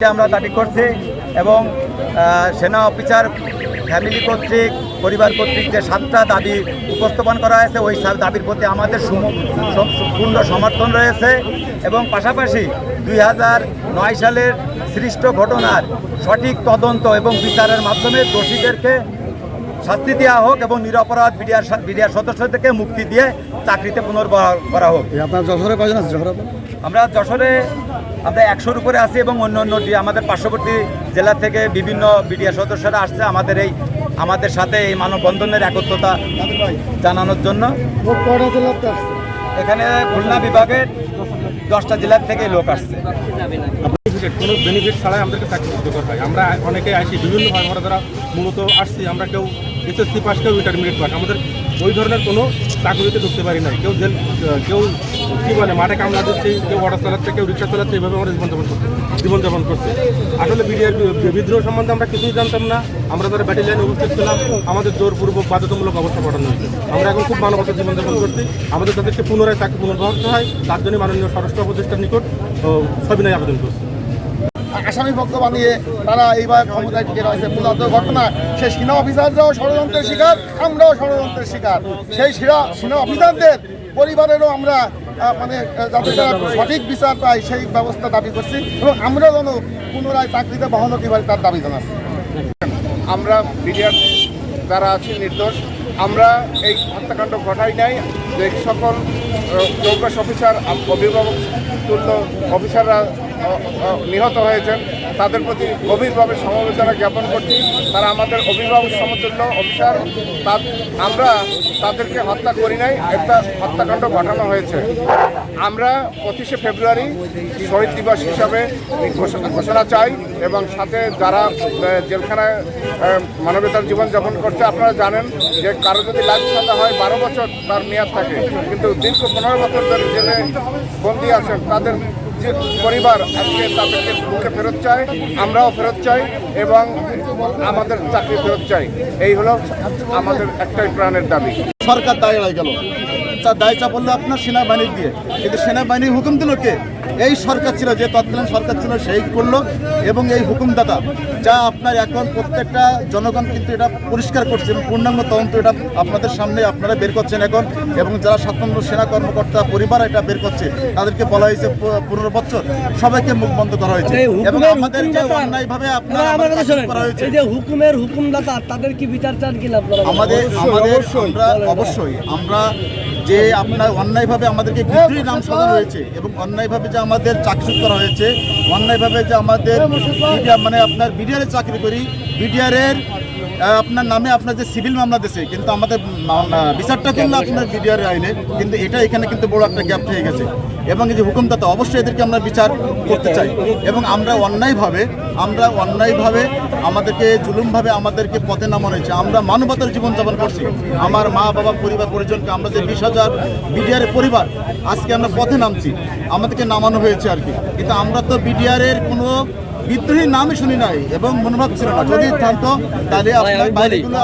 আমরা দাবি করছি এবং সেনা অফিসার ফ্যামিলি কর্তৃক, পরিবার কর্তৃক যে সাতটা দাবি উপস্থাপন করা হয়েছে, ওই দাবির প্রতি আমাদের পূর্ণ সমর্থন রয়েছে এবং পাশাপাশি দুই হাজার নয় সালের সৃষ্ট ঘটনার সঠিক তদন্ত এবং বিচারের মাধ্যমে দোষীদেরকে শাস্তি দেওয়া হোক এবং নিরপরাধ বিডিআর বিডিআর সদস্যদেরকে মুক্তি দিয়ে চাকরিতে পুনর্বহাল করা হোক। আপনার যশোরে কজন আছে? যশোরে আমরা যশোরে আমরা একশোর উপরে আছি এবং অন্য অন্য ডি- আমাদের পার্শ্ববর্তী জেলা থেকে বিভিন্ন বিডিআর সদস্যরা আসছে আমাদের এই আমাদের সাথে এই মানববন্ধনের একত্রতা জানানোর জন্য। এখানে খুলনা বিভাগের দশটা জেলার থেকে লোক আসছে। কোনো বেনিফিট ছাড়াই আমাদেরকে চাকরি করতে হয়। আমরা অনেকে আসি আমরা যারা মূলত আসছি আমরা কেউ এসএসসি পাস কেউ ইন্টারমিডিয়েট পাস আমাদের ওই ধরনের কোনো চাকরিতে ঢুকতে পারি নাই। কেউ জেল কেউ কী বলে, মাঠে কামলা দিচ্ছে, কেউ অটো চালাচ্ছে, কেউ রিক্সা চালাচ্ছে এইভাবে আমরা জীবনযাপন করতে জীবনযাপন করছে। আসলে বিডিআর বিদ্রোহ সম্বন্ধে আমরা কিছুই জানতাম না। আমরা যারা ব্যাটালিয়ানে উপস্থিত ছিলাম, আমাদের জোরপূর্বক বাধ্যতামূলক অবস্থা পাঠানো হয়েছে। আমরা এখন খুব মানবতার জীবনযাপন করছি। আমাদের তাদেরকে পুনরায় চাকরি পুনর্বহাল হয়। তার জন্য মাননীয় স্বরাষ্ট্র উপদেষ্টার নিকট সবিনয় আবেদন করছি। আসামি পক্ষ বানিয়ে তারা এইবার ক্ষমতায় টিকে রয়েছে। মূলত ঘটনা, সেই সেনা অফিসাররাও ষড়যন্ত্রের শিকার, আমরাও ষড়যন্ত্রের শিকার। সেই সেনা সেনা অফিসারদের পরিবারেরও আমরা মানে যাতে তারা সঠিক বিচার পায়, সেই ব্যবস্থা দাবি করছি এবং আমরা যেন পুনরায় চাকরিতে বহাল হতে পারি তার দাবি জানাচ্ছি। আমরা বিডিআর যারা আছি নির্দোষ। আমরা এই হত্যাকাণ্ড ঘটাই নাই। যে সকল চৌকস অফিসার অভিভাবক, তুল্য অফিসাররা নিহত হয়েছেন। তাদের প্রতি গভীরভাবে সমবেদনা জ্ঞাপন করছি। তারা আমাদের অভিভাবক সমতুল্য অফিসার। আমরা তাদেরকে হত্যা করি নাই, একটা হত্যাকাণ্ড ঘটানো হয়েছে। আমরা পঁচিশে ফেব্রুয়ারি শহীদ দিবস হিসাবে ঘোষণা চাই এবং সাথে যারা জেলখানায় মানবতার জীবনযাপন করছে, আপনারা জানেন যে কারও যদি লাইফ সাজা হয়, বারো বছর তার মেয়াদ থাকে। কিন্তু দীর্ঘ পনেরো বছর ধরে জেলে বন্দী আছেন, তাদের যে পরিবার আজকে তাদেরকে মুখে ফেরত চাই আমরাও ফেরত চাই এবং আমাদের চাকরি ফেরত চাই। এই হলো আমাদের একটাই প্রাণের দাবি। সরকার দায় গেল দায় চাপড়লো আপনার সেনাবাহিনী দিয়ে। কিন্তু সেনাবাহিনীর হুকুম দিল কে? এই সরকার ছিল যে তৎকালীন সরকার ছিল সেই করল। এবং এই হুকুমদাতা যা আপনার এখন প্রত্যেকটা জনগণ কিন্তু এটা পরিষ্কার করছে এবং পূর্ণাঙ্গ তদন্ত এটা আপনাদের সামনে আপনারা বের করছেন এখন। এবং যারা সাতান্ন সেনা কর্মকর্তা পরিবার এটা বের করছে তাদেরকে বলা হয়েছে পনেরো বছর সবাইকে মুখ বন্ধ করা হয়েছে। এবং হুকুমের আমাদের যে অন্যায়ভাবে করা হয়েছে। যে হুকুমের হুকুমদাতা তাদের কি বিচার চান কিনা আমাদের আমাদের আমরা অবশ্যই। আমরা যে আপনার অন্যায়ভাবে আমাদেরকে বিদ্রোহী নাম সাজানো হয়েছে এবং অন্যায়ভাবে যে আমাদের চাকরি করা হয়েছে, অন্যায়ভাবে যে আমাদের মানে আপনার বিডিআরে চাকরি করি বিডিআরের আপনার নামে আপনার যে সিভিল মামলা দিয়েছে কিন্তু আমাদের বিচারটা করল আপনার বিডিআর আইনে, কিন্তু এটা এখানে কিন্তু বড় একটা গ্যাপ থেকে গেছে। এবং এই যে হুকুমদাতা, অবশ্যই এদেরকে আমরা বিচার করতে চাই। এবং আমরা অন্যায়ভাবে আমরা অন্যায়ভাবে, আমাদেরকে জুলুমভাবে আমাদেরকে পথে নামানো হয়েছে। আমরা মানবতার জীবনযাপন করছি। আমার মা, বাবা, পরিবার, পরিজনকে আমরা যে বিশ হাজার বিডিআরের পরিবার, আজকে আমরা পথে নামছি। আমাদেরকে নামানো হয়েছে আর কি। কিন্তু আমরা তো বিডিআরের কোনো বিদ্রোহী নামই শুনি নাই এবং মনোভাব ছিল না। যদি থাকতো তাহলে আপনার বাইরেগুলো